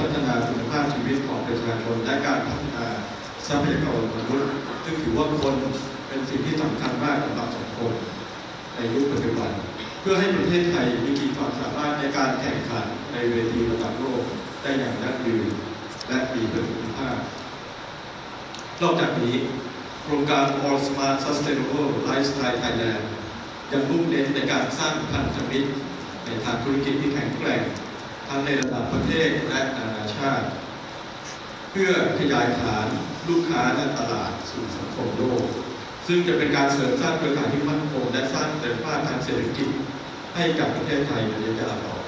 พัฒนาคุณภาพชีวิตของประชาชนและการพัฒนาทรัพยากรมนุษย์ซึ่งถือว่าคนเป็นสิ่งที่สำคัญมากสำหรับสังคมในยุคปัจจุบัน เพื่อให้ประเทศไทยมีขีความสามารถในการแข่งขันในเวทีระดับโลกได้อย่างยั่งยืนและมีประสิทธิภาพ นอกจากนี้โครงการ All Smart Sustainable Lifestyle Thailand ยังมุ่งเน้นในการสร้างพันธมิตรในทางธุรกิจที่แข็งแกร่ง ทั้งในระดับประเทศและนา ชาติ เพื่อขยายฐานลูกค้าและตลาดสู่สังคมโลก ซึ่งจะเป็นการเสริมสร้างเครือข่ายที่มั่นคงและสร้างเสถียรภาพทางเศรษฐกิจให้กับประเทศไทยในระยะต่อ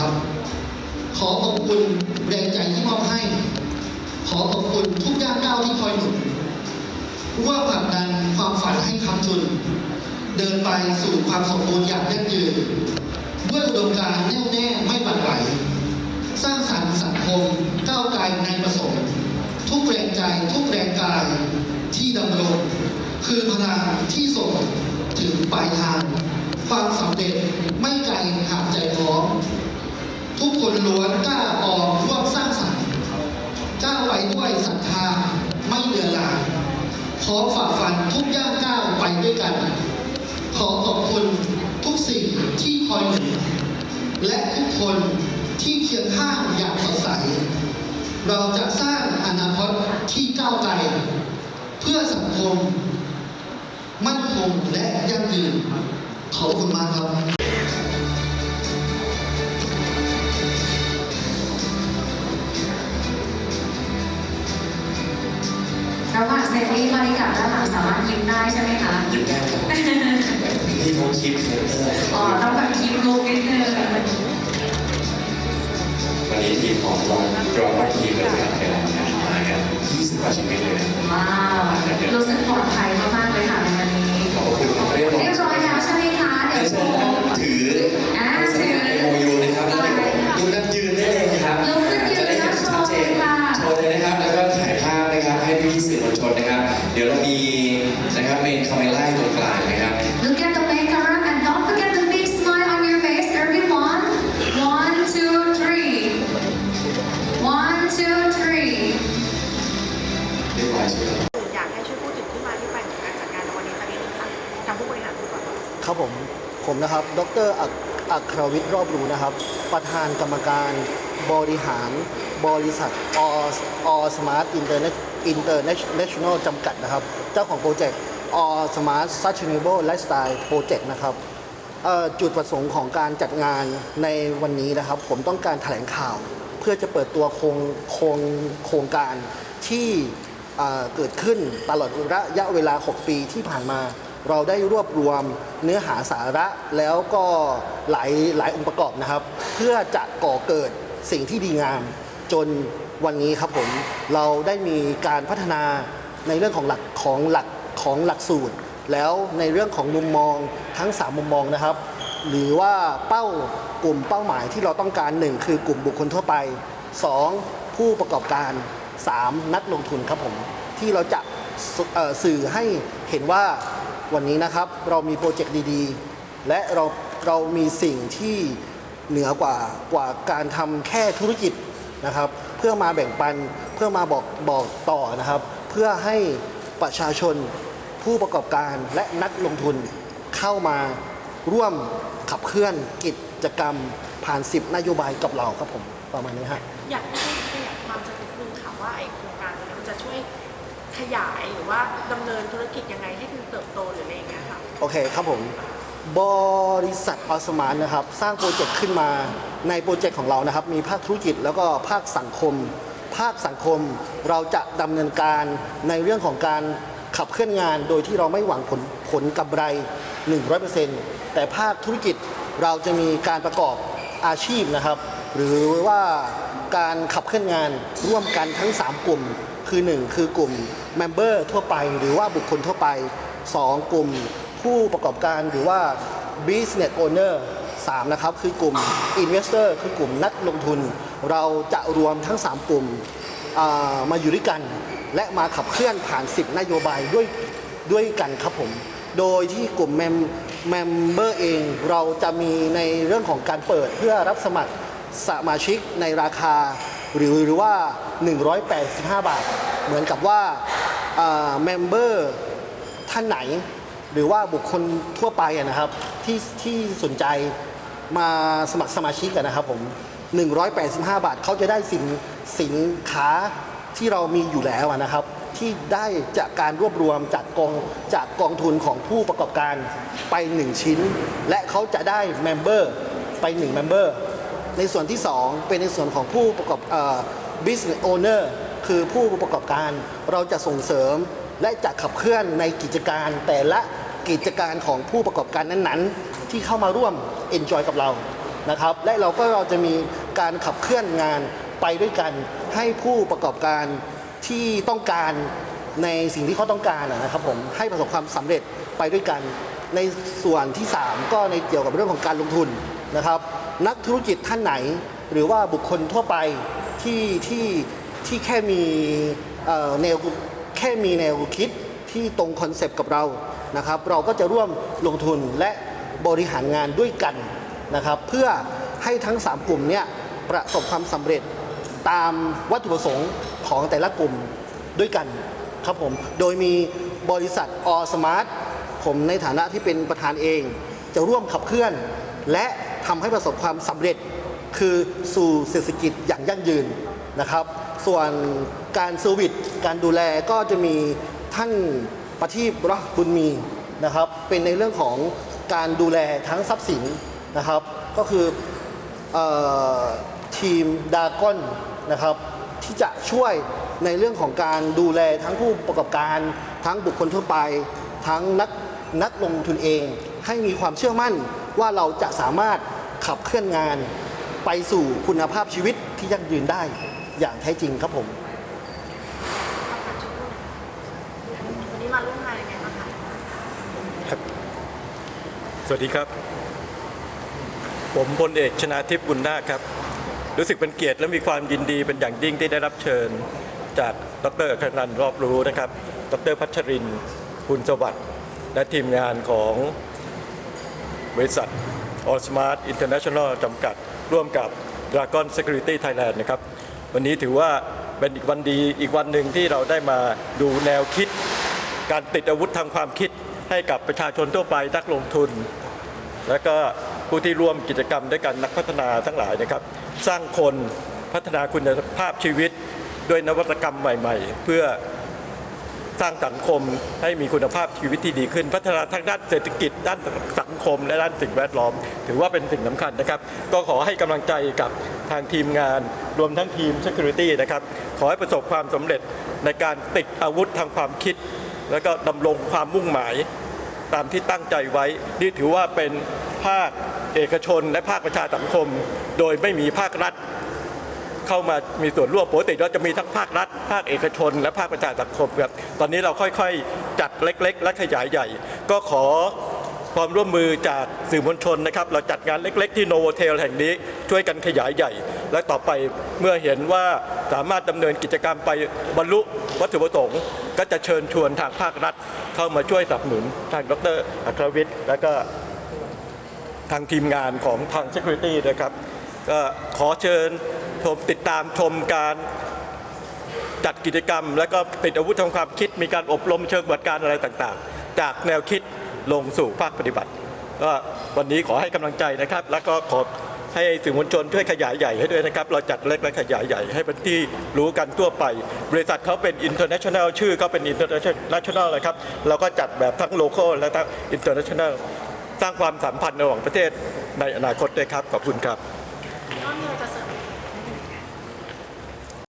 ครับ ขอขอบคุณแรงใจที่มอบให้ ขอขอบคุณทุกย่างก้าวที่คอยหนุนร่วมผลักดันความฝันให้คำจุน เดินไปสู่ความสมบูรณ์อย่างยั่งยืนด้วยอุดมการณ์แน่วแน่ไม่บั่นไหวสร้างสรรค์สังคมก้าวไกลในประสงค์ทุกแรงใจทุกแรงกายที่ดำรงคือพลังที่ส่งถึงปลายทาง ความสำเร็จไม่ไกลหาก ทุกคนล้วนกล้าออกร่วมสร้างสรรค์ก้าวไปด้วยศรัทธาไม่เดือนลางพร้อฝ่าฟันทุกย่างก้าวไปด้วยกัน ขอขอบคุณทุกสิ่งที่คอยหนุนและทุกคนที่เคียงข้างอย่างสดใส เราจะสร้างอนาคตที่ก้าวไกลเพื่อสังคม มั่นคงและยั่งยืนขอบคุณมากครับ ระหว่างเซรีมาริกับด้านหลังสามารถยิ้มได้ใช่ไหมคะยิ้มได้ครับนี่เขาคิดเซนเตอร์อ๋อต้องแบบยิ้มลุกนิดนึงวันนี้ทีมของรองรองทีมบริการไทยแลนด์มากัน20กว่าชีวิตเลยนะว้าวรู้สึกปลอดภัยมากๆเลยค่ะในวันนี้ นะครับ ดรอักครวิทย์รอบรู้นะครับ ประธานกรรมการบริหารบริษัทออสมาร์ทอินเตอร์เนอินเตอร์เนชั่นแนลจำกัดนะครับ เจ้าของโปรเจกต์ออสมาร์ทซัชเนเบิลไลฟ์สไตล์โปรเจกต์นะครับจุดประสงค์ของการจัดงานในวันนี้นะครับ ผมต้องการแถลงข่าว เพื่อจะเปิดตัวโครงโครงโครงการที่เกิดขึ้นตลอดระยะเวลา 6 ปีที่ผ่านมา เราได้รวบรวมเนื้อหาสาระแล้วก็หลายหลายองค์ประกอบนะครับ เพื่อจะก่อเกิดสิ่งที่ดีงาม จนวันนี้ครับผมเราได้มีการพัฒนาในเรื่องของหลักของหลักของหลักสูตร แล้วในเรื่องของมุมมองทั้ง 3 มุมมองนะครับ หรือว่าเป้ากลุ่มเป้าหมายที่เราต้องการ 1 คือกลุ่มบุคคลทั่วไป 2. ผู้ประกอบการ 3. นักลงทุนครับผมที่เราจะสื่อให้เห็นว่า วันนี้นะครับเรามีโปรเจกต์ดีๆ และเราเรามีสิ่งที่เหนือกว่ากว่าการทำแค่ธุรกิจนะครับ เพื่อมาแบ่งปันเพื่อมาบอกบอกต่อนะครับ เพื่อให้ประชาชนผู้ประกอบการและนักลงทุนเข้ามาร่วมขับเคลื่อนกิจกรรมผ่าน 10 นโยบายกับเราครับผมประมาณนี้ฮะอยากให้ขยายความสักนิดนึงค่ะว่าไอโครงการนี้มันจะช่วย ขยายหรือว่าดำเนินธุรกิจยังไงให้มันเติบโตหรืออะไรอย่างเงี้ยค่ะ โอเคครับผม บริษัทออสมานนะครับ สร้างโปรเจกต์ขึ้นมาในโปรเจกต์ของเรานะครับ มีภาคธุรกิจแล้วก็ภาคสังคม ภาคสังคมเราจะดำเนินการในเรื่องของการขับเคลื่อนงาน โดยที่เราไม่หวังผลผลกำไร 100%แต่ภาคธุรกิจเราจะมีการประกอบอาชีพนะครับ หรือว่าการขับเคลื่อนงานร่วมกันทั้ง 3 กลุ่ม คือ 1 คือกลุ่ม Member ทั่วไป หรือว่าบุคคลทั่วไป 2 กลุ่มผู้ประกอบการหรือว่า Business Owner 3นะครับคือกลุ่ม Investor คือกลุ่มนักลงทุน เราจะรวมทั้ง 3 กลุ่มามาอยู่ด้วยกัน และมาขับเคลื่อนผ่าน 10 นโยบายด้วยด้วยกันครับผม โดยที่กลุ่ม Mem Member เองเราจะมีในเรื่องของการเปิดเพื่อรับสมัครสมาชิกในราคา หรือหรือว่า 185 บาท เหมือนกับว่าเมมเบอร์ท่านไหน หรือว่าบุคคลทั่วไปนะครับที่ที่สนใจมาสมัครสมาชิกกันนะครับผม 185 บาทเขาจะได้สินสินค้าที่เรามีอยู่แล้วนะครับ ที่ได้จากการรวบรวมจากกองจากกองทุนของผู้ประกอบการไป 1 ชิ้น และเขาจะได้เมมเบอร์ไป1เมมเบอร์ ในส่วนที่ 2 เป็นในส่วนของผู้ประกอบ business owner คือผู้ประกอบการเราจะส่งเสริมและจะขับเคลื่อนในกิจการแต่ละกิจการของผู้ประกอบการนั้นๆ ที่เข้ามาร่วม enjoy กับเรานะครับ และเราก็เราจะมีการขับเคลื่อนงานไปด้วยกันให้ผู้ประกอบการที่ต้องการในสิ่งที่เขาต้องการนะครับผมให้ประสบความสำเร็จไปด้วยกัน ในส่วนที่ 3 ก็ในเกี่ยวกับเรื่องของการลงทุนนะครับ นักธุรกิจท่านไหน หรือว่าบุคคลทั่วไปที่ที่ที่แค่มีแนวแค่มีแนวคิดที่ตรงคอนเซปต์กับเรานะครับ เราก็จะร่วมลงทุนและบริหารงานด้วยกันนะครับ เพื่อให้ทั้ง 3 กลุ่มเนี้ยประสบความสำเร็จตามวัตถุประสงค์ของแต่ละกลุ่มด้วยกันครับผม โดยมีบริษัทอสมาร์ทผมในฐานะที่เป็นประธานเอง จะร่วมขับเคลื่อน และ ทำให้ประสบความสำเร็จคือสู่เศรษฐกิจอย่างยั่งยืนนะครับ ส่วนการเซอร์วิสการดูแลก็จะมีท่านประทีปรอบุญมีนะครับ เป็นในเรื่องของการดูแลทั้งทรัพย์สินนะครับ ก็คือออทีมดากอนนะครับ ที่จะช่วยในเรื่องของการดูแลทั้งผู้ประกอบการ ทั้งบุคคลทั่วไป ทั้งนักนักลงทุนเอง ให้มีความเชื่อมั่น ว่าเราจะสามารถขับเคลื่อนงานไปสู่คุณภาพชีวิตที่ยั่งยืนได้อย่างแท้จริงครับผมวันนี้มาร่วมงานยังไงบ้างคะสวัสดีครับ ผมพลเอกชนาทิพย์บุญนาคครับ รู้สึกเป็นเกียรติและมีความยินดีเป็นอย่างยิ่งที่ได้รับเชิญ จากดรอัครนันท์รอบรู้นะครับ ดรพัชรินทร์คุณสวัสดิ์และทีมงานของ บริษัท All Smart International จำกัด ร่วมกับ Dragon Security Thailand นะครับ วันนี้ถือว่าเป็นอีกวันดีอีกวันหนึ่งที่เราได้มาดูแนวคิด การติดอาวุธทางความคิดให้กับประชาชนทั่วไปนักลงทุน แล้วก็ผู้ที่ร่วมกิจกรรมด้วยกันนักพัฒนาทั้งหลายนะครับ สร้างคนพัฒนาคุณภาพชีวิตด้วยนวัตกรรมใหม่ ๆ เพื่อ สร้างสังคมให้มีคุณภาพชีวิตที่ดีขึ้น พัฒนาทางด้านเศรษฐกิจ ด้านสังคม และด้านสิ่งแวดล้อม ถือว่าเป็นสิ่งสำคัญนะครับ ก็ขอให้กำลังใจกับทางทีมงาน รวมทั้งทีม Security นะครับ ขอให้ประสบความสำเร็จในการติดอาวุธทางความคิด แล้วก็ดำรงความมุ่งหมายตามที่ตั้งใจไว้ นี่ถือว่าเป็นภาคเอกชนและภาคประชาสังคม โดยไม่มีภาครัฐ เข้ามามีส่วนร่วมปกติเราจะมีทั้งภาครัฐ ภาคเอกชน และภาคประชาสังคมครับตอนนี้เราค่อยๆ จัดเล็ก ๆ และขยายใหญ่ ก็ขอความร่วมมือจากสื่อมวลชนนะครับ เราจัดงานเล็ก ๆ ที่โนโวเทลแห่งนี้ช่วยกันขยายใหญ่ และต่อไปเมื่อเห็นว่าสามารถดำเนินกิจกรรมไปบรรลุวัตถุประสงค์ ก็จะเชิญชวนทางภาครัฐ เข้ามาช่วยสนับสนุนทางดรอัครวิทย์และก็ทางทีมงานของทาง Security นะครับก็ขอเชิญ ชมติดตามชมการจัดกิจกรรม และก็ติดอาวุธทางความคิด มีการอบรมเชิงปฏิบัติการอะไรต่างๆ จากแนวคิดลงสู่ภาคปฏิบัติ ก็วันนี้ขอให้กำลังใจนะครับ แล้วก็ขอให้สื่อมวลชนช่วยขยายใหญ่ให้ด้วยนะครับ เราจัดเล็กและขยายใหญ่ให้เป็นที่รู้กันทั่วไป บริษัทเขาเป็น international ชื่อเขาเป็น international เลยครับ เราก็จัดแบบทั้ง local และทั้ง international สร้างความสัมพันธ์ระหว่างประเทศในอนาคตด้วยครับ ขอบคุณครับ